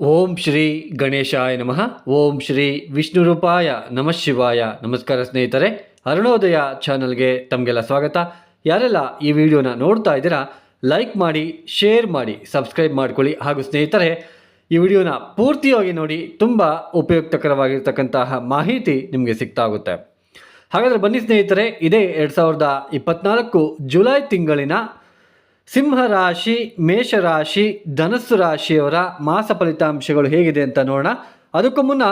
ಓಂ ಶ್ರೀ ಗಣೇಶಾಯ ನಮಃ. ಓಂ ಶ್ರೀ ವಿಷ್ಣುರೂಪಾಯ ನಮಃ ಶಿವಾಯ. ನಮಸ್ಕಾರ ಸ್ನೇಹಿತರೆ, ಅರುಣೋದಯ ಚಾನಲ್ಗೆ ತಮಗೆಲ್ಲ ಸ್ವಾಗತ. ಯಾರೆಲ್ಲ ಈ ವಿಡಿಯೋನ ನೋಡ್ತಾ ಇದ್ದೀರಾ, ಲೈಕ್ ಮಾಡಿ, ಶೇರ್ ಮಾಡಿ, ಸಬ್ಸ್ಕ್ರೈಬ್ ಮಾಡ್ಕೊಳ್ಳಿ. ಹಾಗೂ ಸ್ನೇಹಿತರೆ, ಈ ವಿಡಿಯೋನ ಪೂರ್ತಿಯಾಗಿ ನೋಡಿ ತುಂಬ ಉಪಯುಕ್ತಕರವಾಗಿರ್ತಕ್ಕಂತಹ ಮಾಹಿತಿ ನಿಮಗೆ ಸಿಗ್ತಾಗುತ್ತೆ ಹಾಗಾದರೆ ಬನ್ನಿ ಸ್ನೇಹಿತರೆ, ಇದೇ ಎರಡು ಸಾವಿರದ ಇಪ್ಪತ್ನಾಲ್ಕು ಜುಲೈ ತಿಂಗಳಿನ ಸಿಂಹ ರಾಶಿ ಮೇಷರಾಶಿ, ಧನಸ್ಸು ರಾಶಿಯವರ ಮಾಸ ಫಲಿತಾಂಶಗಳು ಹೇಗಿದೆ ಅಂತ ನೋಡೋಣ. ಅದಕ್ಕೂ ಮುನ್ನ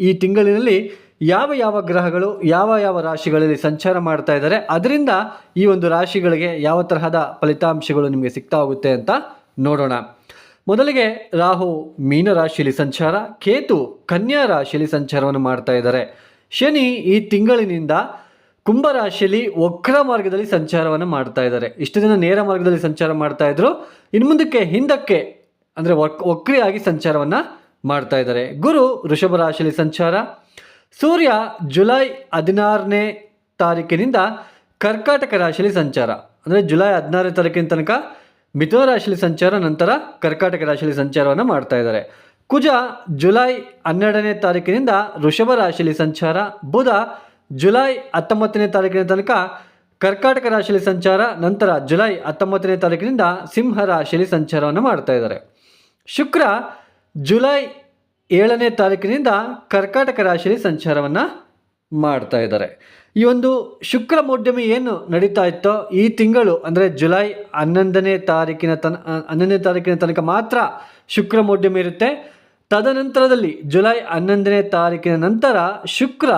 ಈ ತಿಂಗಳಿನಲ್ಲಿ ಯಾವ ಯಾವ ಗ್ರಹಗಳು, ಯಾವ ಯಾವ ರಾಶಿಗಳಲ್ಲಿ ಸಂಚಾರ ಮಾಡ್ತಾ ಇದ್ದಾರೆ, ಅದರಿಂದ ಈ ಒಂದು ರಾಶಿಗಳಿಗೆ ಯಾವ ತರಹದ ಫಲಿತಾಂಶಗಳು ನಿಮಗೆ ಸಿಗ್ತಾ ಹೋಗುತ್ತೆ ಅಂತ ನೋಡೋಣ. ಮೊದಲಿಗೆ ರಾಹು ಮೀನ ರಾಶಿಯಲ್ಲಿ ಸಂಚಾರ, ಕೇತು ಕನ್ಯಾ ರಾಶಿಯಲ್ಲಿ ಸಂಚಾರವನ್ನು ಮಾಡ್ತಾ ಇದ್ದಾರೆ. ಶನಿ ಈ ತಿಂಗಳಿನಿಂದ ಕುಂಭರಾಶಿಯಲ್ಲಿ ವಕ್ರ ಮಾರ್ಗದಲ್ಲಿ ಸಂಚಾರವನ್ನು ಮಾಡ್ತಾ ಇದ್ದಾರೆ. ಇಷ್ಟು ದಿನ ನೇರ ಮಾರ್ಗದಲ್ಲಿ ಸಂಚಾರ ಮಾಡ್ತಾ ಇದ್ರು. ಇನ್ನು ಮುಂದಕ್ಕೆ ಹಿಂದಕ್ಕೆ ಅಂದರೆ ವಕ್, ವಕ್ರಿಯಾಗಿ ಸಂಚಾರವನ್ನು ಮಾಡ್ತಾ ಇದ್ದಾರೆ. ಗುರು ವೃಷಭ ರಾಶಿಯಲ್ಲಿ ಸಂಚಾರ. ಸೂರ್ಯ ಜುಲೈ ಹದಿನಾರನೇ ತಾರೀಕಿನಿಂದ ಕರ್ಕಾಟಕ ರಾಶಿಯಲ್ಲಿ ಸಂಚಾರ. ಅಂದರೆ ಜುಲೈ ಹದಿನಾರನೇ ತಾರೀಕಿನ ತನಕ ಮಿಥುನ ರಾಶಿಯಲ್ಲಿ ಸಂಚಾರ, ನಂತರ ಕರ್ಕಾಟಕ ರಾಶಿಯಲ್ಲಿ ಸಂಚಾರವನ್ನು ಮಾಡ್ತಾ ಇದ್ದಾರೆ. ಕುಜ ಜುಲೈ ಹನ್ನೆರಡನೇ ತಾರೀಕಿನಿಂದ ವೃಷಭ ರಾಶಿಯಲ್ಲಿ ಸಂಚಾರ. ಬುಧ ಜುಲೈ ಹತ್ತೊಂಬತ್ತನೇ ತಾರೀಕಿನ ತನಕ ಕರ್ಕಾಟಕ ರಾಶಿಯಲ್ಲಿ ಸಂಚಾರ, ನಂತರ ಜುಲೈ ಹತ್ತೊಂಬತ್ತನೇ ತಾರೀಕಿನಿಂದ ಸಿಂಹ ರಾಶಿಯಲ್ಲಿ ಸಂಚಾರವನ್ನು ಮಾಡ್ತಾ ಇದ್ದಾರೆ. ಶುಕ್ರ ಜುಲೈ ಏಳನೇ ತಾರೀಕಿನಿಂದ ಕರ್ಕಾಟಕ ರಾಶಿಯಲ್ಲಿ ಸಂಚಾರವನ್ನು ಮಾಡ್ತಾ ಇದ್ದಾರೆ. ಈ ಒಂದು ಶುಕ್ರ ಮೌಢ್ಯಮಿ ಏನು ನಡೀತಾ ಇತ್ತೋ ಈ ತಿಂಗಳು, ಅಂದರೆ ಜುಲೈ ಹನ್ನೊಂದನೇ ತಾರೀಕಿನ ತನ, ಹನ್ನೊಂದನೇ ತಾರೀಕಿನ ತನಕ ಮಾತ್ರ ಶುಕ್ರ ಮೌಢ್ಯಮಿ ಇರುತ್ತೆ. ತದನಂತರದಲ್ಲಿ ಜುಲೈ ಹನ್ನೊಂದನೇ ತಾರೀಕಿನ ನಂತರ ಶುಕ್ರ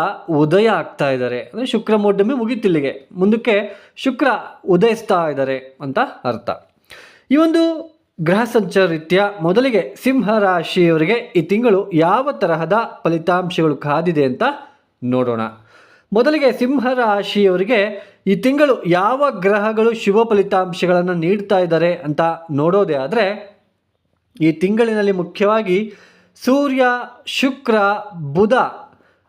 ಉದಯ ಆಗ್ತಾ ಇದ್ದಾರೆ. ಅಂದರೆ ಶುಕ್ರ ಮೌಢ್ಯಮಿ ಮುಗಿತಿಲ್ಲಿಗೆ ಮುಂದಕ್ಕೆ ಶುಕ್ರ ಉದಯಿಸ್ತಾ ಇದ್ದಾರೆ ಅಂತ ಅರ್ಥ. ಈ ಒಂದು ಗ್ರಹ ಸಂಚಾರ ರೀತಿಯ ಮೊದಲಿಗೆ ಸಿಂಹ ರಾಶಿಯವರಿಗೆ ಈ ತಿಂಗಳು ಯಾವ ತರಹದ ಫಲಿತಾಂಶಗಳು ಕಾದಿದೆ ಅಂತ ನೋಡೋಣ. ಮೊದಲಿಗೆ ಸಿಂಹ ರಾಶಿಯವರಿಗೆ ಈ ತಿಂಗಳು ಯಾವ ಗ್ರಹಗಳು ಶುಭ ಫಲಿತಾಂಶಗಳನ್ನು ನೀಡ್ತಾ ಇದ್ದಾರೆ ಅಂತ ನೋಡೋದೇ ಆದರೆ ಈ ತಿಂಗಳಿನಲ್ಲಿ ಮುಖ್ಯವಾಗಿ ಸೂರ್ಯ, ಶುಕ್ರ, ಬುಧ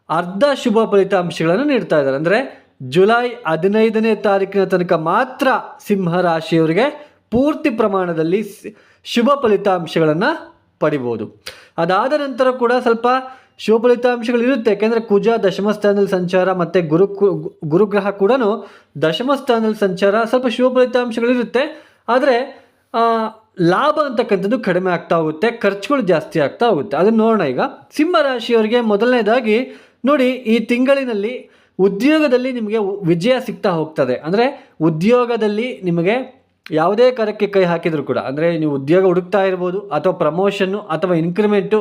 ಅರ್ಧ ಶುಭ ಫಲಿತಾಂಶಗಳನ್ನು ನೀಡ್ತಾ ಇದ್ದಾರೆ. ಅಂದರೆ ಜುಲೈ ಹದಿನೈದನೇ ತಾರೀಕಿನ ತನಕ ಮಾತ್ರ ಸಿಂಹ ರಾಶಿಯವರಿಗೆ ಪೂರ್ತಿ ಪ್ರಮಾಣದಲ್ಲಿ ಶುಭ ಫಲಿತಾಂಶಗಳನ್ನು ಪಡಿಬೋದು. ಅದಾದ ನಂತರ ಕೂಡ ಸ್ವಲ್ಪ ಶುಭ ಫಲಿತಾಂಶಗಳು ಇರುತ್ತೆ. ಯಾಕೆಂದರೆ ಕುಜ ದಶಮ ಸ್ಥಾನದಲ್ಲಿ ಸಂಚಾರ ಮತ್ತು ಗುರು ಗುರುಗ್ರಹ ಕೂಡ ದಶಮ ಸ್ಥಾನದಲ್ಲಿ ಸಂಚಾರ ಸ್ವಲ್ಪ ಶುಭ ಫಲಿತಾಂಶಗಳಿರುತ್ತೆ ಆದರೆ ಲಾಭ ಅಂತಕ್ಕಂಥದ್ದು ಕಡಿಮೆ ಆಗ್ತಾ ಹೋಗುತ್ತೆ, ಖರ್ಚುಗಳು ಜಾಸ್ತಿ ಆಗ್ತಾ ಹೋಗುತ್ತೆ. ಅದನ್ನು ನೋಡೋಣ ಈಗ. ಸಿಂಹ ರಾಶಿಯವರಿಗೆ ಮೊದಲನೇದಾಗಿ ನೋಡಿ, ಈ ತಿಂಗಳಿನಲ್ಲಿ ಉದ್ಯೋಗದಲ್ಲಿ ನಿಮಗೆ ವಿಜಯ ಸಿಗ್ತಾ ಹೋಗ್ತದೆ. ಅಂದರೆ ಉದ್ಯೋಗದಲ್ಲಿ ನಿಮಗೆ ಯಾವುದೇ ಕಾರ್ಯಕ್ಕೆ ಕೈ ಹಾಕಿದರೂ ಕೂಡ, ಅಂದರೆ ನೀವು ಉದ್ಯೋಗ ಹುಡುಕ್ತಾ ಇರ್ಬೋದು, ಅಥವಾ ಪ್ರಮೋಷನ್ನು, ಅಥವಾ ಇನ್ಕ್ರಿಮೆಂಟು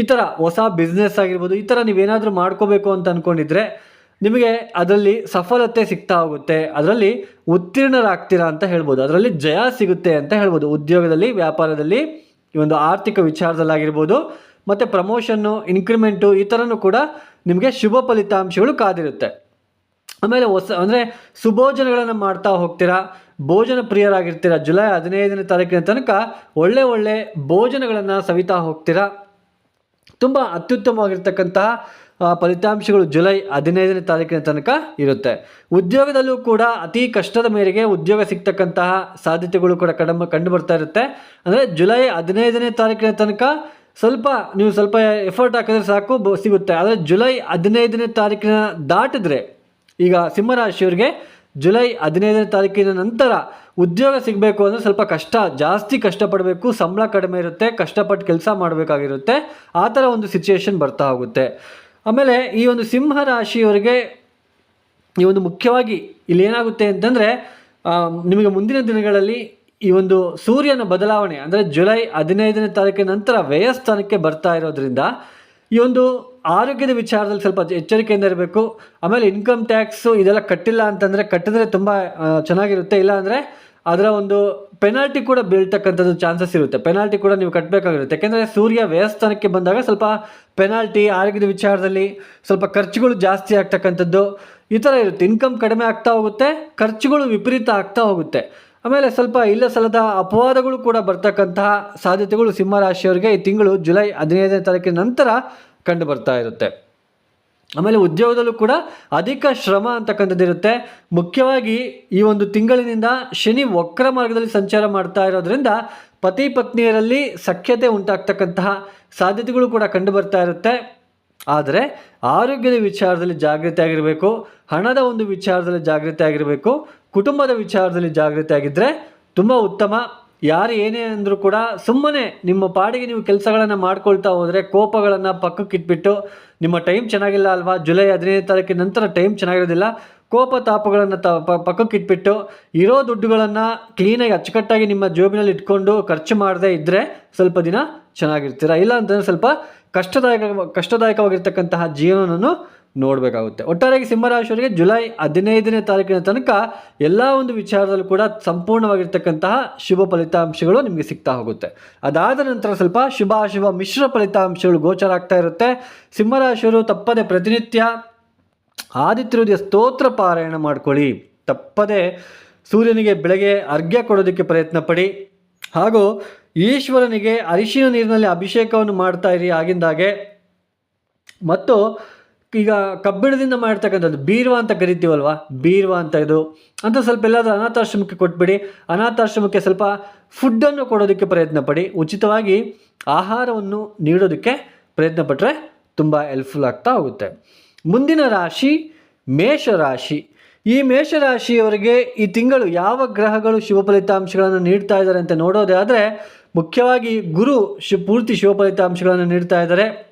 ಈ ಥರ ಹೊಸ ಬಿಸ್ನೆಸ್ ಆಗಿರ್ಬೋದು, ಈ ಥರ ನೀವೇನಾದರೂ ಮಾಡ್ಕೋಬೇಕು ಅಂತ ಅಂದ್ಕೊಂಡಿದ್ರೆ ನಿಮಗೆ ಅದರಲ್ಲಿ ಸಫಲತೆ ಸಿಗ್ತಾ ಹೋಗುತ್ತೆ. ಅದರಲ್ಲಿ ಉತ್ತೀರ್ಣರಾಗ್ತೀರಾ ಅಂತ ಹೇಳ್ಬೋದು. ಅದರಲ್ಲಿ ಜಯ ಸಿಗುತ್ತೆ ಅಂತ ಹೇಳ್ಬೋದು. ಉದ್ಯೋಗದಲ್ಲಿ, ವ್ಯಾಪಾರದಲ್ಲಿ ಈ ಒಂದು ಆರ್ಥಿಕ ವಿಚಾರದಲ್ಲಾಗಿರ್ಬೋದು. ಮತ್ತು ಪ್ರಮೋಷನ್ನು ಇನ್ಕ್ರಿಮೆಂಟು ಈ ಥರನೂ ಕೂಡ ನಿಮಗೆ ಶುಭ ಫಲಿತಾಂಶಗಳು ಕಾದಿರುತ್ತೆ. ಆಮೇಲೆ ಹೊಸ, ಅಂದರೆ ಸುಭೋಜನಗಳನ್ನು ಮಾಡ್ತಾ ಹೋಗ್ತೀರಾ, ಭೋಜನ ಪ್ರಿಯರಾಗಿರ್ತೀರ, ಜುಲೈ ಹದಿನೈದನೇ ತಾರೀಕಿನ ತನಕ ಒಳ್ಳೆ ಒಳ್ಳೆ ಭೋಜನಗಳನ್ನು ಸವಿತಾ ಹೋಗ್ತೀರಾ. ತುಂಬ ಅತ್ಯುತ್ತಮವಾಗಿರ್ತಕ್ಕಂತಹ ಫಲಿತಾಂಶಗಳು ಜುಲೈ ಹದಿನೈದನೇ ತಾರೀಕಿನ ತನಕ ಇರುತ್ತೆ. ಉದ್ಯೋಗದಲ್ಲೂ ಕೂಡ ಅತಿ ಕಷ್ಟದ ಮೇರೆಗೆ ಉದ್ಯೋಗ ಸಿಗ್ತಕ್ಕಂತಹ ಸಾಧ್ಯತೆಗಳು ಕೂಡ ಕಡಮ ಕಂಡು ಬರ್ತಾ ಇರುತ್ತೆ. ಅಂದರೆ ಜುಲೈ ಹದಿನೈದನೇ ತಾರೀಕಿನ ತನಕ ಸ್ವಲ್ಪ ನೀವು ಸ್ವಲ್ಪ ಎಫರ್ಟ್ ಹಾಕಿದ್ರೆ ಸಾಕು ಸಿಗುತ್ತೆ. ಆದರೆ ಜುಲೈ ಹದಿನೈದನೇ ತಾರೀಕಿನ ದಾಟಿದ್ರೆ ಈಗ ಸಿಂಹರಾಶಿಯವರಿಗೆ ಜುಲೈ ಹದಿನೈದನೇ ತಾರೀಕಿನ ನಂತರ ಉದ್ಯೋಗ ಸಿಗಬೇಕು ಅಂದರೆ ಸ್ವಲ್ಪ ಕಷ್ಟ, ಜಾಸ್ತಿ ಕಷ್ಟಪಡಬೇಕು, ಸಂಬಳ ಕಡಿಮೆ ಇರುತ್ತೆ, ಕಷ್ಟಪಟ್ಟು ಕೆಲಸ ಮಾಡಬೇಕಾಗಿರುತ್ತೆ. ಆ ಥರ ಒಂದು ಸಿಚುಯೇಷನ್ ಬರ್ತಾ ಹೋಗುತ್ತೆ. ಆಮೇಲೆ ಈ ಒಂದು ಸಿಂಹ ರಾಶಿಯವರಿಗೆ ಈ ಒಂದು ಮುಖ್ಯವಾಗಿ ಇಲ್ಲಿ ಏನಾಗುತ್ತೆ ಅಂತಂದರೆ ನಿಮಗೆ ಮುಂದಿನ ದಿನಗಳಲ್ಲಿ ಈ ಒಂದು ಸೂರ್ಯನ ಬದಲಾವಣೆ, ಅಂದರೆ ಜುಲೈ ಹದಿನೈದನೇ ತಾರೀಕಿನ ನಂತರ ವ್ಯಯಸ್ಥಾನಕ್ಕೆ ಬರ್ತಾ ಇರೋದ್ರಿಂದ ಈ ಒಂದು ಆರೋಗ್ಯದ ವಿಚಾರದಲ್ಲಿ ಸ್ವಲ್ಪ ಎಚ್ಚರಿಕೆಯಿಂದ ಇರಬೇಕು. ಆಮೇಲೆ ಇನ್ಕಮ್ ಟ್ಯಾಕ್ಸು ಇದೆಲ್ಲ ಕಟ್ಟಿಲ್ಲ ಅಂತಂದರೆ ಕಟ್ಟಿದ್ರೆ ತುಂಬ ಚೆನ್ನಾಗಿರುತ್ತೆ. ಇಲ್ಲ ಅಂದರೆ ಅದರ ಒಂದು ಪೆನಾಲ್ಟಿ ಕೂಡ ಬೀಳ್ತಕ್ಕಂಥದ್ದು ಚಾನ್ಸಸ್ ಇರುತ್ತೆ. ಪೆನಾಲ್ಟಿ ಕೂಡ ನೀವು ಕಟ್ಟಬೇಕಾಗಿರುತ್ತೆ ಯಾಕೆಂದರೆ ಸೂರ್ಯ ವ್ಯಯಸ್ಥಾನಕ್ಕೆ ಬಂದಾಗ ಸ್ವಲ್ಪ ಪೆನಾಲ್ಟಿ ಆರೋಗ್ಯದ ವಿಚಾರದಲ್ಲಿ ಸ್ವಲ್ಪ ಖರ್ಚುಗಳು ಜಾಸ್ತಿ ಆಗ್ತಕ್ಕಂಥದ್ದು ಈ ಥರ ಇರುತ್ತೆ. ಇನ್ಕಮ್ ಕಡಿಮೆ ಆಗ್ತಾ ಹೋಗುತ್ತೆ, ಖರ್ಚುಗಳು ವಿಪರೀತ ಆಗ್ತಾ ಹೋಗುತ್ತೆ. ಆಮೇಲೆ ಸ್ವಲ್ಪ ಇಲ್ಲ ಸಲದ ಅಪವಾದಗಳು ಕೂಡ ಬರ್ತಕ್ಕಂತಹ ಸಾಧ್ಯತೆಗಳು ಸಿಂಹರಾಶಿಯವರಿಗೆ ಈ ತಿಂಗಳು ಜುಲೈ ಹದಿನೈದನೇ ತಾರೀಕಿನ ನಂತರ ಕಂಡು ಬರ್ತಾ ಇರುತ್ತೆ. ಆಮೇಲೆ ಉದ್ಯೋಗದಲ್ಲೂ ಕೂಡ ಅಧಿಕ ಶ್ರಮ ಅಂತಕ್ಕಂಥದ್ದು ಇರುತ್ತೆ. ಮುಖ್ಯವಾಗಿ ಈ ಒಂದು ತಿಂಗಳಿನಿಂದ ಶನಿ ವಕ್ರ ಮಾರ್ಗದಲ್ಲಿ ಸಂಚಾರ ಮಾಡ್ತಾ ಇರೋದ್ರಿಂದ ಪತಿ ಪತ್ನಿಯರಲ್ಲಿ ಸಖ್ಯತೆ ಉಂಟಾಗ್ತಕ್ಕಂತಹ ಸಾಧ್ಯತೆಗಳು ಕೂಡ ಕಂಡು ಬರ್ತಾ ಇರುತ್ತೆ. ಆದರೆ ಆರೋಗ್ಯದ ವಿಚಾರದಲ್ಲಿ ಜಾಗೃತಿ ಆಗಿರಬೇಕು, ಹಣದ ಒಂದು ವಿಚಾರದಲ್ಲಿ ಜಾಗೃತಿ ಆಗಿರಬೇಕು, ಕುಟುಂಬದ ವಿಚಾರದಲ್ಲಿ ಜಾಗೃತಿ ಆಗಿದ್ದರೆ ತುಂಬ ಉತ್ತಮ. ಯಾರು ಏನೇ ಅಂದರೂ ಕೂಡ ಸುಮ್ಮನೆ ನಿಮ್ಮ ಪಾಡಿಗೆ ನೀವು ಕೆಲಸಗಳನ್ನು ಮಾಡ್ಕೊಳ್ತಾ ಹೋದರೆ ಕೋಪಗಳನ್ನು ಪಕ್ಕಕ್ಕೆ ಇಟ್ಬಿಟ್ಟು ನಿಮ್ಮ ಟೈಮ್ ಚೆನ್ನಾಗಿಲ್ಲ ಅಲ್ವಾ? ಜುಲೈ ಹದಿನೈದು ತಾರೀಕಿನ ನಂತರ ಟೈಮ್ ಚೆನ್ನಾಗಿರೋದಿಲ್ಲ. ಕೋಪ ತಾಪಗಳನ್ನು ತ ಪ- ಪಕ್ಕಕ್ಕೆ ಇಟ್ಬಿಟ್ಟು ಇರೋ ದುಡ್ಡುಗಳನ್ನು ಕ್ಲೀನಾಗಿ ಅಚ್ಚುಕಟ್ಟಾಗಿ ನಿಮ್ಮ ಜೋಬಿನಲ್ಲಿ ಇಟ್ಕೊಂಡು ಖರ್ಚು ಮಾಡದೇ ಇದ್ದರೆ ಸ್ವಲ್ಪ ದಿನ ಚೆನ್ನಾಗಿರ್ತೀರ? ಇಲ್ಲ ಅಂತಂದರೆ ಸ್ವಲ್ಪ ಕಷ್ಟದಾಯಕ ಕಷ್ಟದಾಯಕವಾಗಿರ್ತಕ್ಕಂತಹ ಜೀವನವನ್ನು ನೋಡಬೇಕಾಗುತ್ತೆ. ಒಟ್ಟಾರೆಯಾಗಿ ಸಿಂಹರಾಶಿಯವರಿಗೆ ಜುಲೈ ಹದಿನೈದನೇ ತಾರೀಕಿನ ತನಕ ಎಲ್ಲ ಒಂದು ವಿಚಾರದಲ್ಲೂ ಕೂಡ ಸಂಪೂರ್ಣವಾಗಿರ್ತಕ್ಕಂತಹ ಶುಭ ಫಲಿತಾಂಶಗಳು ನಿಮಗೆ ಸಿಗ್ತಾ ಹೋಗುತ್ತೆ. ಅದಾದ ನಂತರ ಸ್ವಲ್ಪ ಶುಭ ಅಶುಭ ಮಿಶ್ರ ಫಲಿತಾಂಶಗಳು ಗೋಚರ ಆಗ್ತಾ ಇರುತ್ತೆ. ಸಿಂಹರಾಶಿಯವರು ತಪ್ಪದೆ ಪ್ರತಿನಿತ್ಯ ಆದಿತ್ಯ ಸ್ತೋತ್ರ ಪಾರಾಯಣ ಮಾಡ್ಕೊಳ್ಳಿ. ತಪ್ಪದೆ ಸೂರ್ಯನಿಗೆ ಬೆಳಗ್ಗೆ ಅರ್ಘ್ಯ ಕೊಡೋದಕ್ಕೆ ಪ್ರಯತ್ನ ಪಡಿ. ಹಾಗೂ ಈಶ್ವರನಿಗೆ ಅರಿಶಿನ ನೀರಿನಲ್ಲಿ ಅಭಿಷೇಕವನ್ನು ಮಾಡ್ತಾ ಇರಿ. ಆಗಿಂದಾಗೆ ಮತ್ತು ಈಗ ಕಬ್ಬಿಣದಿಂದ ಮಾಡಿರ್ತಕ್ಕಂಥದ್ದು ಬೀರ್ವ ಅಂತ ಕರಿತೀವಲ್ವ? ಬೀರ್ವ ಅಂತ ಇದು. ಅಂತ ಸ್ವಲ್ಪ ಎಲ್ಲಾದರೂ ಅನಾಥಾಶ್ರಮಕ್ಕೆ ಕೊಟ್ಬಿಡಿ. ಅನಾಥಾಶ್ರಮಕ್ಕೆ ಸ್ವಲ್ಪ ಫುಡ್ಡನ್ನು ಕೊಡೋದಕ್ಕೆ ಪ್ರಯತ್ನ ಪಡಿ. ಉಚಿತವಾಗಿ ಆಹಾರವನ್ನು ನೀಡೋದಕ್ಕೆ ಪ್ರಯತ್ನ ಪಟ್ಟರೆ ತುಂಬ ಹೆಲ್ಪ್ಫುಲ್ ಆಗ್ತಾ ಹೋಗುತ್ತೆ. ಮುಂದಿನ ರಾಶಿ ಮೇಷರಾಶಿ. ಈ ಮೇಷರಾಶಿಯವರಿಗೆ ಈ ತಿಂಗಳು ಯಾವ ಗ್ರಹಗಳು ಶುಭ ಫಲಿತಾಂಶಗಳನ್ನು ನೀಡ್ತಾ ಇದ್ದಾರೆ ಅಂತ ನೋಡೋದೇ ಆದರೆ ಮುಖ್ಯವಾಗಿ ಗುರು ಶಿ, ಪೂರ್ತಿ ಶುಭ ಫಲಿತಾಂಶಗಳನ್ನು ನೀಡ್ತಾ ಇದ್ದಾರೆ.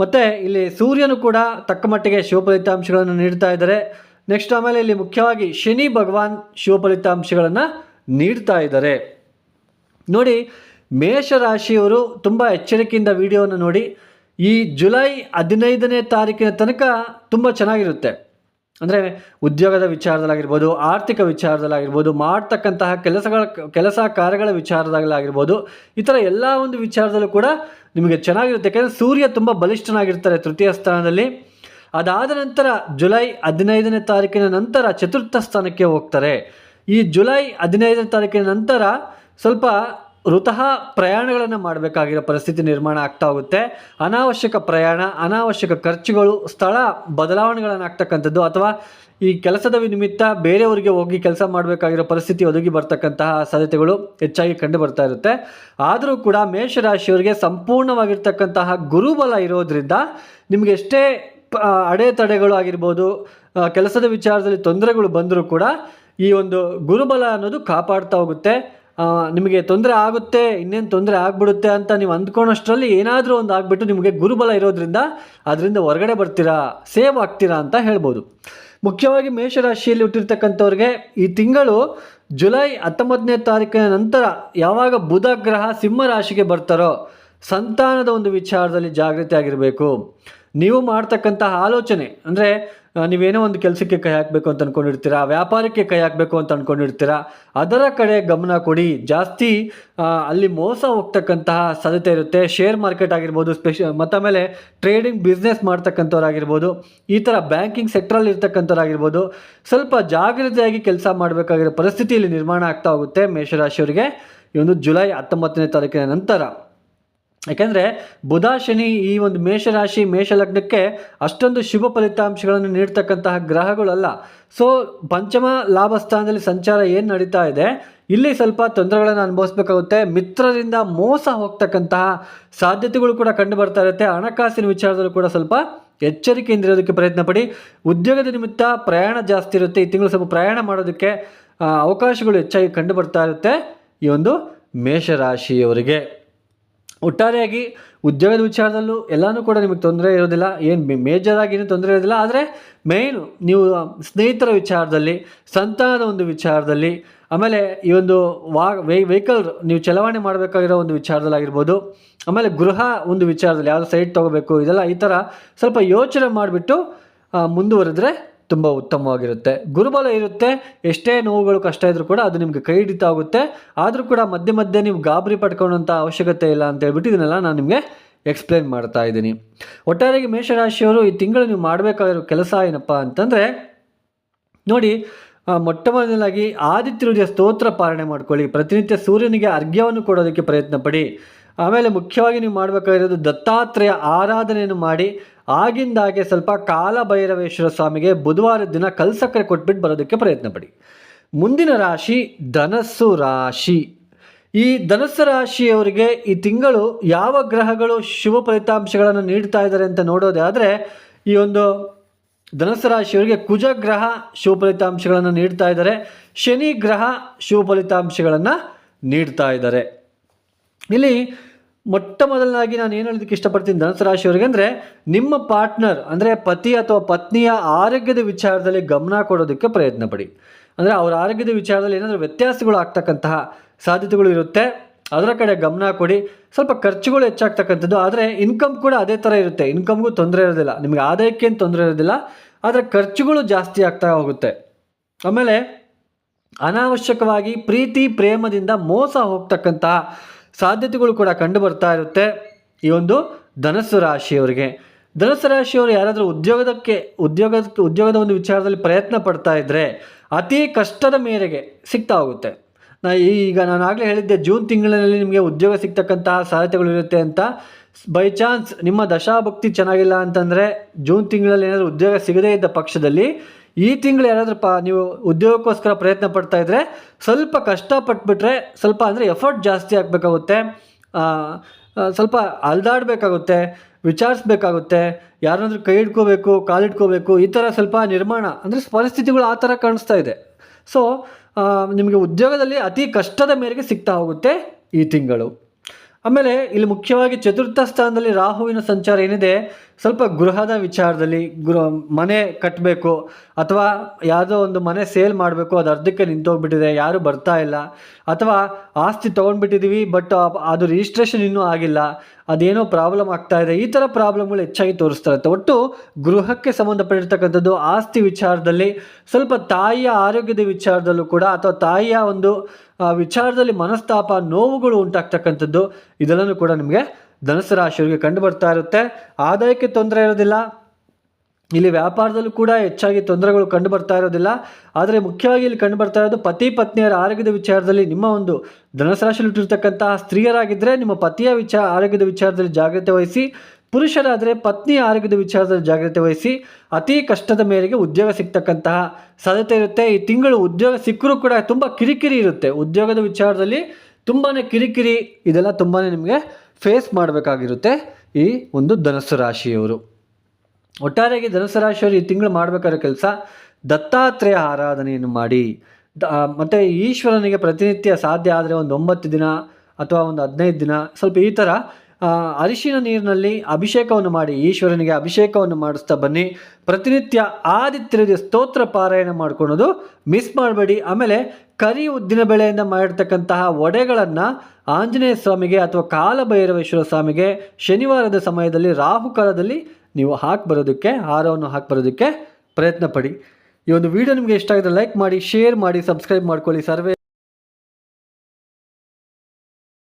ಮತ್ತು ಇಲ್ಲಿ ಸೂರ್ಯನು ಕೂಡ ತಕ್ಕ ಮಟ್ಟಿಗೆ ಶಿವಫಲಿತಾಂಶಗಳನ್ನು ನೀಡ್ತಾ ಇದ್ದಾರೆ. ನೆಕ್ಸ್ಟ್ ಆಮೇಲೆ ಇಲ್ಲಿ ಮುಖ್ಯವಾಗಿ ಶನಿ ಭಗವಾನ್ ಶಿವಫಲಿತಾಂಶಗಳನ್ನು ನೀಡ್ತಾ ಇದ್ದಾರೆ. ನೋಡಿ, ಮೇಷರಾಶಿಯವರು ತುಂಬ ಎಚ್ಚರಿಕೆಯಿಂದ ವಿಡಿಯೋವನ್ನು ನೋಡಿ, ಈ ಜುಲೈ ಹದಿನೈದನೇ ತಾರೀಕಿನ ತನಕ ತುಂಬ ಚೆನ್ನಾಗಿರುತ್ತೆ. ಅಂದರೆ ಉದ್ಯೋಗದ ವಿಚಾರದಲ್ಲಾಗಿರ್ಬೋದು, ಆರ್ಥಿಕ ವಿಚಾರದಲ್ಲಾಗಿರ್ಬೋದು, ಮಾಡ್ತಕ್ಕಂತಹ ಕೆಲಸಗಳ, ಕೆಲಸ ಕಾರ್ಯಗಳ ವಿಚಾರದಲ್ಲಾಗಿರ್ಬೋದು, ಈ ಥರ ಎಲ್ಲ ಒಂದು ವಿಚಾರದಲ್ಲೂ ಕೂಡ ನಿಮಗೆ ಚೆನ್ನಾಗಿರುತ್ತೆ. ಯಾಕೆಂದರೆ ಸೂರ್ಯ ತುಂಬ ಬಲಿಷ್ಠನಾಗಿರ್ತಾರೆ ತೃತೀಯ ಸ್ಥಾನದಲ್ಲಿ. ಅದಾದ ನಂತರ ಜುಲೈ ಹದಿನೈದನೇ ತಾರೀಕಿನ ನಂತರ ಚತುರ್ಥ ಸ್ಥಾನಕ್ಕೆ ಹೋಗ್ತಾರೆ. ಈ ಜುಲೈ ಹದಿನೈದನೇ ತಾರೀಕಿನ ನಂತರ ಸ್ವಲ್ಪ ಋತಃ ಪ್ರಯಾಣಗಳನ್ನು ಮಾಡಬೇಕಾಗಿರೋ ಪರಿಸ್ಥಿತಿ ನಿರ್ಮಾಣ ಆಗ್ತಾ ಹೋಗುತ್ತೆ. ಅನಾವಶ್ಯಕ ಪ್ರಯಾಣ, ಅನಾವಶ್ಯಕ ಖರ್ಚುಗಳು, ಸ್ಥಳ ಬದಲಾವಣೆಗಳನ್ನು ಆಗ್ತಕ್ಕಂಥದ್ದು ಅಥವಾ ಈ ಕೆಲಸದ ನಿಮಿತ್ತ ಬೇರೆಯವರಿಗೆ ಹೋಗಿ ಕೆಲಸ ಮಾಡಬೇಕಾಗಿರೋ ಪರಿಸ್ಥಿತಿ ಒದಗಿ ಬರ್ತಕ್ಕಂತಹ ಸಾಧ್ಯತೆಗಳು ಹೆಚ್ಚಾಗಿ ಕಂಡು ಬರ್ತಾ ಇರುತ್ತೆ. ಆದರೂ ಕೂಡ ಮೇಷರಾಶಿಯವರಿಗೆ ಸಂಪೂರ್ಣವಾಗಿರ್ತಕ್ಕಂತಹ ಗುರುಬಲ ಇರೋದ್ರಿಂದ ನಿಮಗೆ ಎಷ್ಟೇ ಅಡೆತಡೆಗಳು ಆಗಿರ್ಬೋದು ಕೆಲಸದ ವಿಚಾರದಲ್ಲಿ ತೊಂದರೆಗಳು ಬಂದರೂ ಕೂಡ ಈ ಒಂದು ಗುರುಬಲ ಅನ್ನೋದು ಕಾಪಾಡ್ತಾ ಹೋಗುತ್ತೆ. ನಿಮಗೆ ತೊಂದರೆ ಆಗುತ್ತೆ, ಇನ್ನೇನು ತೊಂದರೆ ಆಗ್ಬಿಡುತ್ತೆ ಅಂತ ನೀವು ಅಂದ್ಕೊಳೋಷ್ಟರಲ್ಲಿ ಏನಾದರೂ ಒಂದು ಆಗಿಬಿಟ್ಟು ನಿಮಗೆ ಗುರುಬಲ ಇರೋದ್ರಿಂದ ಅದರಿಂದ ಹೊರಗಡೆ ಬರ್ತೀರಾ, ಸೇವ್ ಆಗ್ತೀರಾ ಅಂತ ಹೇಳ್ಬೋದು. ಮುಖ್ಯವಾಗಿ ಮೇಷರಾಶಿಯಲ್ಲಿ ಹುಟ್ಟಿರ್ತಕ್ಕಂಥವ್ರಿಗೆ ಈ ತಿಂಗಳು ಜುಲೈ ಹತ್ತೊಂಬತ್ತನೇ ತಾರೀಕಿನ ನಂತರ ಯಾವಾಗ ಬುಧ ಗ್ರಹ ಸಿಂಹ ರಾಶಿಗೆ ಬರ್ತಾರೋ, ಸಂತಾನದ ಒಂದು ವಿಚಾರದಲ್ಲಿ ಜಾಗೃತಿ ಆಗಿರಬೇಕು ನೀವು ಮಾಡ್ತಕ್ಕಂತಹ ಆಲೋಚನೆ, ಅಂದರೆ ನೀವೇನೋ ಒಂದು ಕೆಲಸಕ್ಕೆ ಕೈ ಹಾಕಬೇಕು ಅಂತ ಅಂದ್ಕೊಂಡಿರ್ತೀರಾ ವ್ಯಾಪಾರಕ್ಕೆ ಕೈ ಹಾಕಬೇಕು ಅಂತ ಅಂದ್ಕೊಂಡಿರ್ತೀರಾ ಅದರ ಕಡೆ ಗಮನ ಕೊಡಿ. ಜಾಸ್ತಿ ಅಲ್ಲಿ ಮೋಸ ಹೋಗ್ತಕ್ಕಂತಹ ಸಾಧ್ಯತೆ ಇರುತ್ತೆ. ಶೇರ್ ಮಾರ್ಕೆಟ್ ಆಗಿರ್ಬೋದು, ಸ್ಪೆಷ, ಮತ್ತು ಆಮೇಲೆ ಟ್ರೇಡಿಂಗ್ ಬಿಸ್ನೆಸ್ ಮಾಡ್ತಕ್ಕಂಥವ್ರಾಗಿರ್ಬೋದು, ಈ ಥರ ಬ್ಯಾಂಕಿಂಗ್ ಸೆಕ್ಟ್ರಲ್ಲಿ ಇರ್ತಕ್ಕಂಥವ್ರಾಗಿರ್ಬೋದು, ಸ್ವಲ್ಪ ಜಾಗೃತಿಯಾಗಿ ಕೆಲಸ ಮಾಡಬೇಕಾಗಿರೋ ಪರಿಸ್ಥಿತಿ ಇಲ್ಲಿ ನಿರ್ಮಾಣ ಆಗ್ತಾ ಹೋಗುತ್ತೆ ಮೇಷರಾಶಿಯವರಿಗೆ. ಈ ಒಂದು ಜುಲೈ ಹತ್ತೊಂಬತ್ತನೇ ತಾರೀಕಿನ ನಂತರ. ಯಾಕೆಂದರೆ ಬುಧ ಶನಿ ಈ ಒಂದು ಮೇಷರಾಶಿ, ಮೇಷಲಗ್ನಕ್ಕೆ ಅಷ್ಟೊಂದು ಶುಭ ಫಲಿತಾಂಶಗಳನ್ನು ನೀಡ್ತಕ್ಕಂತಹ ಗ್ರಹಗಳಲ್ಲ. ಸೊ ಪಂಚಮ ಲಾಭ ಸ್ಥಾನದಲ್ಲಿ ಸಂಚಾರ ಏನು ನಡೀತಾ ಇದೆ? ಇಲ್ಲಿ ಸ್ವಲ್ಪ ತೊಂದರೆಗಳನ್ನು ಅನುಭವಿಸ್ಬೇಕಾಗುತ್ತೆ. ಮಿತ್ರರಿಂದ ಮೋಸ ಹೋಗ್ತಕ್ಕಂತಹ ಸಾಧ್ಯತೆಗಳು ಕೂಡ ಕಂಡು ಬರ್ತಾ ಇರುತ್ತೆ. ಹಣಕಾಸಿನ ವಿಚಾರದಲ್ಲೂ ಕೂಡ ಸ್ವಲ್ಪ ಎಚ್ಚರಿಕೆಯಿಂದ ಇರೋದಕ್ಕೆ ಪ್ರಯತ್ನ ಪಡಿ. ಉದ್ಯೋಗದ ನಿಮಿತ್ತ ಪ್ರಯಾಣ ಜಾಸ್ತಿ ಇರುತ್ತೆ. ಈ ತಿಂಗಳು ಸ್ವಲ್ಪ ಪ್ರಯಾಣ ಮಾಡೋದಕ್ಕೆ ಅವಕಾಶಗಳು ಹೆಚ್ಚಾಗಿ ಕಂಡು ಬರ್ತಾ ಇರುತ್ತೆ ಈ ಒಂದು ಮೇಷರಾಶಿಯವರಿಗೆ. ಒಟ್ಟಾರೆಯಾಗಿ ಉದ್ಯೋಗದ ವಿಚಾರದಲ್ಲೂ ಎಲ್ಲನೂ ಕೂಡ ನಿಮಗೆ ತೊಂದರೆ ಇರೋದಿಲ್ಲ. ಏನು ಮೇಜರ್ ಆಗಿ ಏನು ತೊಂದರೆ ಇರೋದಿಲ್ಲ. ಆದರೆ ಮೇಯ್ನು ನೀವು ಸ್ನೇಹಿತರ ವಿಚಾರದಲ್ಲಿ, ಸಂತಾನದ ಒಂದು ವಿಚಾರದಲ್ಲಿ, ಆಮೇಲೆ ಈ ಒಂದು ವಾ ವೆಹಿಕಲ್ ನೀವು ಚಲಾವಣೆ ಮಾಡಬೇಕಾಗಿರೋ ಒಂದು ವಿಚಾರದಲ್ಲಾಗಿರ್ಬೋದು ಆಮೇಲೆ ಗೃಹ ಒಂದು ವಿಚಾರದಲ್ಲಿ ಯಾವುದು ಸೈಟ್ ತೊಗೋಬೇಕು, ಇದೆಲ್ಲ ಈ ಥರ ಸ್ವಲ್ಪ ಯೋಚನೆ ಮಾಡಿಬಿಟ್ಟು ಮುಂದುವರೆದ್ರೆ ತುಂಬ ಉತ್ತಮವಾಗಿರುತ್ತೆ. ಗುರುಬಲ ಇರುತ್ತೆ, ಎಷ್ಟೇ ನೋವುಗಳು ಕಷ್ಟ ಇದ್ರೂ ಕೂಡ ಅದು ನಿಮಗೆ ಕೈ ಹಿಡಿತ ಆಗುತ್ತೆ. ಆದರೂ ಕೂಡ ಮಧ್ಯೆ ಮಧ್ಯೆ ನೀವು ಗಾಬರಿ ಪಡ್ಕೊಳ್ಳೋಂಥ ಅವಶ್ಯಕತೆ ಇಲ್ಲ ಅಂತ ಹೇಳ್ಬಿಟ್ಟು ಇದನ್ನೆಲ್ಲ ನಾನು ನಿಮಗೆ ಎಕ್ಸ್ಪ್ಲೇನ್ ಮಾಡ್ತಾ ಇದ್ದೀನಿ. ಒಟ್ಟಾರೆಗೆ ಮೇಷರಾಶಿಯವರು ಈ ತಿಂಗಳು ನೀವು ಮಾಡಬೇಕಾಗಿರೋ ಕೆಲಸ ಏನಪ್ಪ ಅಂತಂದರೆ, ನೋಡಿ ಮೊಟ್ಟ ಮೊದಲಾಗಿ ಆದಿತ್ಯ ಸ್ತೋತ್ರ ಪಾಲನೆ ಮಾಡ್ಕೊಳ್ಳಿ. ಪ್ರತಿನಿತ್ಯ ಸೂರ್ಯನಿಗೆ ಅರ್ಘ್ಯವನ್ನು ಕೊಡೋದಕ್ಕೆ ಪ್ರಯತ್ನ ಪಡಿ ಆಮೇಲೆ ಮುಖ್ಯವಾಗಿ ನೀವು ಮಾಡಬೇಕಾಗಿರೋದು ದತ್ತಾತ್ರೇಯ ಆರಾಧನೆಯನ್ನು ಮಾಡಿ. ಆಗಿಂದಾಗೆ ಸ್ವಲ್ಪ ಕಾಲ ಭೈರವೇಶ್ವರ ಸ್ವಾಮಿಗೆ ಬುಧವಾರದ ದಿನ ಕಲ್ಸಕ್ಕರೆ ಕೊಟ್ಬಿಟ್ಟು ಬರೋದಕ್ಕೆ ಪ್ರಯತ್ನ ಪಡಿ. ಮುಂದಿನ ರಾಶಿ ಧನಸ್ಸು ರಾಶಿ. ಈ ಧನಸ್ಸು ರಾಶಿಯವರಿಗೆ ಈ ತಿಂಗಳು ಯಾವ ಗ್ರಹಗಳು ಶುಭ ಫಲಿತಾಂಶಗಳನ್ನು ನೀಡ್ತಾ ಇದ್ದಾರೆ ಅಂತ ನೋಡೋದಾದರೆ, ಈ ಒಂದು ಧನಸ್ಸು ರಾಶಿಯವರಿಗೆ ಕುಜ ಗ್ರಹ ಶುಭ ಫಲಿತಾಂಶಗಳನ್ನು ನೀಡ್ತಾ ಇದ್ದಾರೆ, ಶನಿ ಗ್ರಹ ಶುಭ ಫಲಿತಾಂಶಗಳನ್ನು ನೀಡ್ತಾ ಇದ್ದಾರೆ. ಇಲ್ಲಿ ಮೊಟ್ಟ ಮೊದಲನಾಗಿ ನಾನು ಏನು ಹೇಳೋದಕ್ಕೆ ಇಷ್ಟಪಡ್ತೀನಿ ಧನುಸು ರಾಶಿಯವರಿಗೆ ಅಂದರೆ ನಿಮ್ಮ ಪಾರ್ಟ್ನರ್ ಅಂದರೆ ಪತಿ ಅಥವಾ ಪತ್ನಿಯ ಆರೋಗ್ಯದ ವಿಚಾರದಲ್ಲಿ ಗಮನ ಕೊಡೋದಕ್ಕೆ ಪ್ರಯತ್ನ ಪಡಿ. ಅಂದರೆ ಅವರ ಆರೋಗ್ಯದ ವಿಚಾರದಲ್ಲಿ ಏನಾದರೂ ವ್ಯತ್ಯಾಸಗಳು ಆಗ್ತಕ್ಕಂತಹ ಸಾಧ್ಯತೆಗಳು ಇರುತ್ತೆ, ಅದರ ಕಡೆ ಗಮನ ಕೊಡಿ. ಸ್ವಲ್ಪ ಖರ್ಚುಗಳು ಹೆಚ್ಚಾಗ್ತಕ್ಕಂಥದ್ದು, ಆದರೆ ಇನ್ಕಮ್ ಕೂಡ ಅದೇ ಥರ ಇರುತ್ತೆ. ಇನ್ಕಮ್ಗೂ ತೊಂದರೆ ಇರೋದಿಲ್ಲ. ನಿಮಗೆ ಆದಾಯಕ್ಕೇನು ತೊಂದರೆ ಇರೋದಿಲ್ಲ, ಆದರೆ ಖರ್ಚುಗಳು ಜಾಸ್ತಿ ಆಗ್ತಾ ಹೋಗುತ್ತೆ. ಆಮೇಲೆ ಅನಾವಶ್ಯಕವಾಗಿ ಪ್ರೀತಿ, ಪ್ರೇಮದಿಂದ ಮೋಸ ಹೋಗ್ತಕ್ಕಂತಹ ಸಾಧ್ಯತೆಗಳು ಕೂಡ ಕಂಡು ಬರ್ತಾ ಇರುತ್ತೆ ಈ ಒಂದು ಧನಸ್ಸು ರಾಶಿಯವರಿಗೆ. ಧನಸ್ಸು ರಾಶಿಯವರು ಯಾರಾದರೂ ಉದ್ಯೋಗದಕ್ಕೆ ಉದ್ಯೋಗಕ್ಕೆ ಉದ್ಯೋಗದ ಒಂದು ವಿಚಾರದಲ್ಲಿ ಪ್ರಯತ್ನ ಪಡ್ತಾ ಇದ್ದರೆ ಅತಿ ಕಷ್ಟದ ಮೇರೆಗೆ ಸಿಗ್ತಾ ಹೋಗುತ್ತೆ. ನಾ ಈಗ ನಾನು ಆಗಲೇ ಹೇಳಿದ್ದೆ, ಜೂನ್ ತಿಂಗಳಿನಲ್ಲಿ ನಿಮಗೆ ಉದ್ಯೋಗ ಸಿಗ್ತಕ್ಕಂತಹ ಸಾಧ್ಯತೆಗಳು ಇರುತ್ತೆ ಅಂತ. ಬೈ ಚಾನ್ಸ್ ನಿಮ್ಮ ದಶಾಭಕ್ತಿ ಚೆನ್ನಾಗಿಲ್ಲ ಅಂತಂದರೆ ಜೂನ್ ತಿಂಗಳಲ್ಲಿ ಏನಾದರೂ ಉದ್ಯೋಗ ಸಿಗದೇ ಇದ್ದ ಪಕ್ಷದಲ್ಲಿ ಈ ತಿಂಗಳು ಯಾರಾದರೂ ಪ ನೀವು ಉದ್ಯೋಗಕ್ಕೋಸ್ಕರ ಪ್ರಯತ್ನ ಪಡ್ತಾ ಇದ್ದರೆ ಸ್ವಲ್ಪ ಕಷ್ಟಪಟ್ಬಿಟ್ರೆ ಸ್ವಲ್ಪ ಅಂದರೆ ಎಫರ್ಟ್ ಜಾಸ್ತಿ ಆಗಬೇಕಾಗುತ್ತೆ. ಸ್ವಲ್ಪ ಅಲ್ದಾಡಬೇಕಾಗುತ್ತೆ, ವಿಚಾರಿಸ್ಬೇಕಾಗುತ್ತೆ ಯಾರಾದರೂ ಕೈ ಇಟ್ಕೋಬೇಕು ಕಾಲಿಟ್ಕೋಬೇಕು ಈ ಥರ ಸ್ವಲ್ಪ ನಿರ್ಮಾಣ, ಅಂದರೆ ಪರಿಸ್ಥಿತಿಗಳು ಆ ಥರ ಕಾಣಿಸ್ತಾ ಇದೆ. ಸೊ ನಿಮಗೆ ಉದ್ಯೋಗದಲ್ಲಿ ಅತಿ ಕಷ್ಟದ ಮೇರೆಗೆ ಸಿಗ್ತಾ ಹೋಗುತ್ತೆ ಈ ತಿಂಗಳು. ಆಮೇಲೆ ಇಲ್ಲಿ ಮುಖ್ಯವಾಗಿ ಚತುರ್ಥ ಸ್ಥಾನದಲ್ಲಿ ರಾಹುವಿನ ಸಂಚಾರ ಏನಿದೆ, ಸ್ವಲ್ಪ ಗೃಹದ ವಿಚಾರದಲ್ಲಿ ಗೃಹ ಮನೆ ಕಟ್ಟಬೇಕು ಅಥವಾ ಯಾವುದೋ ಒಂದು ಮನೆ ಸೇಲ್ ಮಾಡಬೇಕು, ಅದು ಅರ್ಧಕ್ಕೆ ನಿಂತೋಗ್ಬಿಟ್ಟಿದೆ, ಯಾರು ಬರ್ತಾ ಇಲ್ಲ, ಅಥವಾ ಆಸ್ತಿ ತೊಗೊಂಡ್ಬಿಟ್ಟಿದ್ದೀವಿ ಬಟ್ ಅದು ರಿಜಿಸ್ಟ್ರೇಷನ್ ಇನ್ನೂ ಆಗಿಲ್ಲ, ಅದೇನೋ ಪ್ರಾಬ್ಲಮ್ ಆಗ್ತಾ ಇದೆ, ಈ ಥರ ಪ್ರಾಬ್ಲಮ್ಗಳು ಹೆಚ್ಚಾಗಿ ತೋರಿಸ್ತಾ ಇರುತ್ತೆ. ಒಟ್ಟು ಗೃಹಕ್ಕೆ ಸಂಬಂಧಪಟ್ಟಿರ್ತಕ್ಕಂಥದ್ದು ಆಸ್ತಿ ವಿಚಾರದಲ್ಲಿ ಸ್ವಲ್ಪ ತಾಯಿಯ ಆರೋಗ್ಯದ ವಿಚಾರದಲ್ಲೂ ಕೂಡ ಅಥವಾ ತಾಯಿಯ ಒಂದು ವಿಚಾರದಲ್ಲಿ ಮನಸ್ತಾಪ, ನೋವುಗಳು ಉಂಟಾಗ್ತಕ್ಕಂಥದ್ದು, ಇದೆಲ್ಲನೂ ಕೂಡ ನಿಮಗೆ ಧನಸು ರಾಶಿಯವರಿಗೆ ಕಂಡು ಬರ್ತಾ ಇರುತ್ತೆ. ಆದಾಯಕ್ಕೆ ತೊಂದರೆ ಇರೋದಿಲ್ಲ. ಇಲ್ಲಿ ವ್ಯಾಪಾರದಲ್ಲೂ ಕೂಡ ಹೆಚ್ಚಾಗಿ ತೊಂದರೆಗಳು ಕಂಡು ಬರ್ತಾ ಇರೋದಿಲ್ಲ. ಆದರೆ ಮುಖ್ಯವಾಗಿ ಇಲ್ಲಿ ಕಂಡು ಬರ್ತಾ ಇರೋದು ಪತಿ ಪತ್ನಿಯರ ಆರೋಗ್ಯದ ವಿಚಾರದಲ್ಲಿ ನಿಮ್ಮ ಒಂದು ಧನಸು ರಾಶಿಯಲ್ಲಿ ಹುಟ್ಟಿರ್ತಕ್ಕಂತಹ ಸ್ತ್ರೀಯರಾಗಿದ್ದರೆ ನಿಮ್ಮ ಪತಿಯ ವಿಚಾರ, ಆರೋಗ್ಯದ ವಿಚಾರದಲ್ಲಿ ಜಾಗ್ರತೆ ವಹಿಸಿ ಪುರುಷರಾದರೆ ಪತ್ನಿ ಆರೋಗ್ಯದ ವಿಚಾರದಲ್ಲಿ ಜಾಗ್ರತೆ ವಹಿಸಿ ಅತಿ ಕಷ್ಟದ ಮೇರೆಗೆ ಉದ್ಯೋಗ ಸಿಗ್ತಕ್ಕಂತಹ ಸಾಧ್ಯತೆ ಇರುತ್ತೆ. ಈ ತಿಂಗಳು ಉದ್ಯೋಗ ಸಿಕ್ಕರೂ ಕೂಡ ತುಂಬ ಕಿರಿಕಿರಿ ಇರುತ್ತೆ. ಉದ್ಯೋಗದ ವಿಚಾರದಲ್ಲಿ ತುಂಬಾ ಕಿರಿಕಿರಿ ಇದೆಲ್ಲ ತುಂಬಾ ನಿಮಗೆ ಫೇಸ್ ಮಾಡಬೇಕಾಗಿರುತ್ತೆ ಈ ಒಂದು ಧನಸ್ಸು ರಾಶಿಯವರು. ಒಟ್ಟಾರೆಯಾಗಿ ಧನಸ್ಸು ರಾಶಿಯವರು ಈ ತಿಂಗಳು ಮಾಡಬೇಕಾದ ಕೆಲಸ ದತ್ತಾತ್ರೇಯ ಆರಾಧನೆಯನ್ನು ಮಾಡಿ. ದ ಮತ್ತು ಈಶ್ವರನಿಗೆ ಪ್ರತಿನಿತ್ಯ ಸಾಧ್ಯ ಆದರೆ ಒಂದು ಒಂಬತ್ತು ದಿನ ಅಥವಾ ಒಂದು ಹದಿನೈದು ದಿನ ಸ್ವಲ್ಪ ಈ ಥರ ಅರಿಶಿನ ನೀರಿನಲ್ಲಿ ಅಭಿಷೇಕವನ್ನು ಮಾಡಿ, ಈಶ್ವರನಿಗೆ ಅಭಿಷೇಕವನ್ನು ಮಾಡಿಸ್ತಾ ಬನ್ನಿ. ಪ್ರತಿನಿತ್ಯ ಆದಿತ್ಯರಿಗೆ ಸ್ತೋತ್ರ ಪಾರಾಯಣ ಮಾಡ್ಕೊಳೋದು ಮಿಸ್ ಮಾಡಬೇಡಿ. ಆಮೇಲೆ ಕರಿ ಉದ್ದಿನ ಬೆಳೆಯಿಂದ ಮಾಡಿರ್ತಕ್ಕಂತಹ ಒಡೆಗಳನ್ನು ಆಂಜನೇಯ ಸ್ವಾಮಿಗೆ ಅಥವಾ ಕಾಲಭೈರವೇಶ್ವರ ಸ್ವಾಮಿಗೆ ಶನಿವಾರದ ಸಮಯದಲ್ಲಿ ರಾಹುಕಾಲದಲ್ಲಿ ನೀವು ಹಾಕಿ ಬರೋದಕ್ಕೆ, ಹಾರವನ್ನು ಹಾಕಿ ಬರೋದಕ್ಕೆ ಪ್ರಯತ್ನ ಪಡಿ ಈ ಒಂದು ವಿಡಿಯೋ ನಿಮಗೆ ಇಷ್ಟ ಆಗಿದ್ರೆ ಲೈಕ್ ಮಾಡಿ ಶೇರ್ ಮಾಡಿ ಸಬ್ಸ್ಕ್ರೈಬ್ ಮಾಡ್ಕೊಳ್ಳಿ ಸರ್ವೇ.